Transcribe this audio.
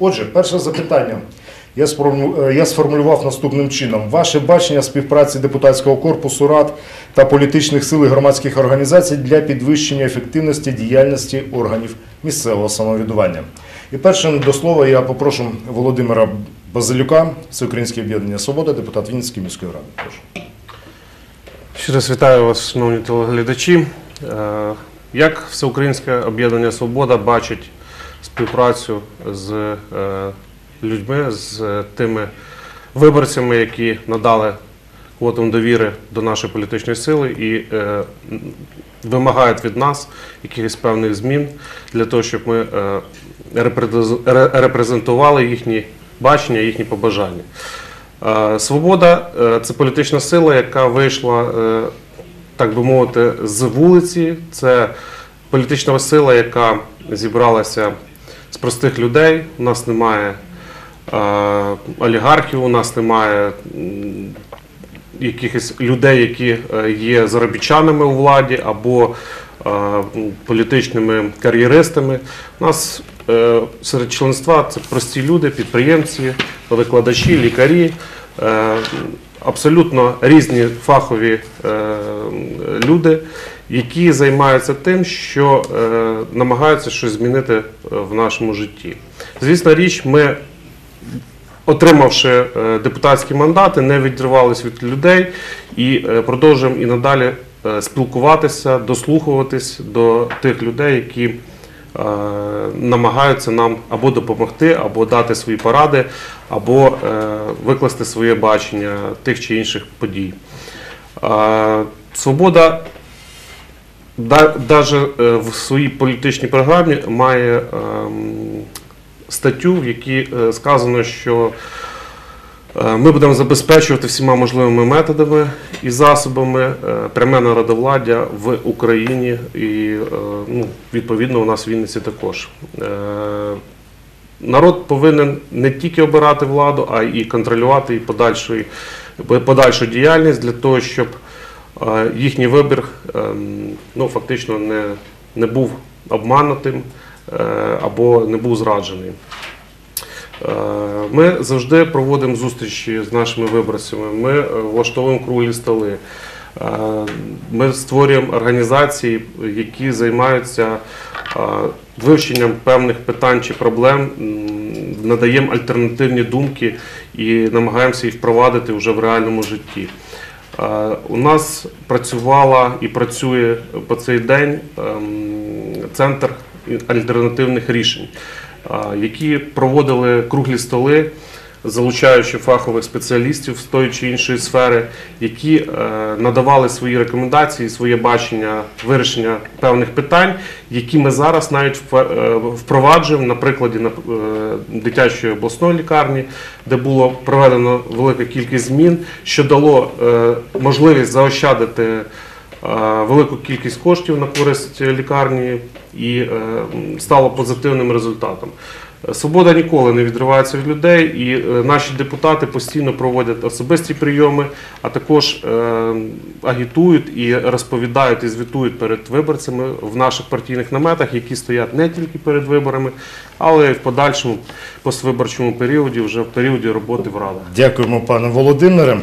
Отже, перше запитання. Е, я сформулював наступним чином. Ваше бачення співпраці депутатського корпусу рад та політичних сил і громадських організацій для підвищення ефективності діяльності органів місцевого самоврядування. І першим до слова я попрошу Володимира Базилюка, Всеукраїнське об'єднання Свобода, депутат Вінницької міської ради. Прошу. Вітаю вас, шановні телеглядачі. Е, Як Всеукраїнське об'єднання Свобода бачить співпрацю з е, людьми, з тими виборцями, які надали квотом довіри до нашої політичної сили і е, вимагають від нас якихось певних змін для того, щоб ми е, репрезентували їхні бачення, їхні побажання. Е, Свобода е, це політична сила, яка вийшла, е, так би мовити, з вулиці. Це політична сила, яка зібралася з простих людей. У нас немає е, олігархів, у нас немає якихось людей, які е, є заробітчанами у владі або е, політичними кар'єристами. У нас серед членства це прості люди, підприємці, викладачі, лікарі. Абсолютно різні фахові е, люди, які займаються тим, що е, намагаються щось змінити е, в нашому житті. Звісно, річ, ми отримавши е, депутатські мандати, не відривались від людей і е, продовжуємо і надалі спілкуватися, дослухуватись до тих людей, які намагаються нам або допомогти, або дати свої поради, або викласти своє бачення тих чи інших подій. Свобода навіть в своїй політичній програмі має ем, статтю, в якій е, сказано, що е, ми будемо забезпечувати всіма можливими методами і засобами е, пряме народовладдя в Україні і е, ну, відповідно у нас в Вінниці також. Е, Народ повинен не тільки обирати владу, а й контролювати і подальшу, подальшу діяльність для того, щоб е, їхній вибір ем, ну, фактично не, не був обманутим е, або не був зраджений. Е, Ми завжди проводимо зустрічі з нашими виборцями, ми е, влаштовуємо круглі столи. Е, Ми створюємо організації, які займаються е, вивченням певних питань чи проблем, надаємо альтернативні думки і намагаємося їх впровадити вже в реальному житті. Е, У нас працювала і працює по цей день ем, центр альтернативних рішень, е, які проводили круглі столи, залучаючи фахових спеціалістів з тої чи іншої сфери, які е, надавали свої рекомендації, своє бачення вирішення певних питань, які ми зараз навіть е, впроваджуємо на прикладі е, дитячої обласної лікарні, де було проведено велика кількість змін, що дало можливість заощадити велику кількість коштів на користь лікарні і е, стало позитивним результатом. Е, Свобода ніколи не відривається від людей, і е, наші депутати постійно проводять особисті прийоми, а також е, агітують і розповідають і звітують перед виборцями в наших партійних наметах, які стоять не тільки перед виборами, але й в подальшому поствиборчому періоді, вже в періоді роботи в радах. Дякуємо, пане Володимире.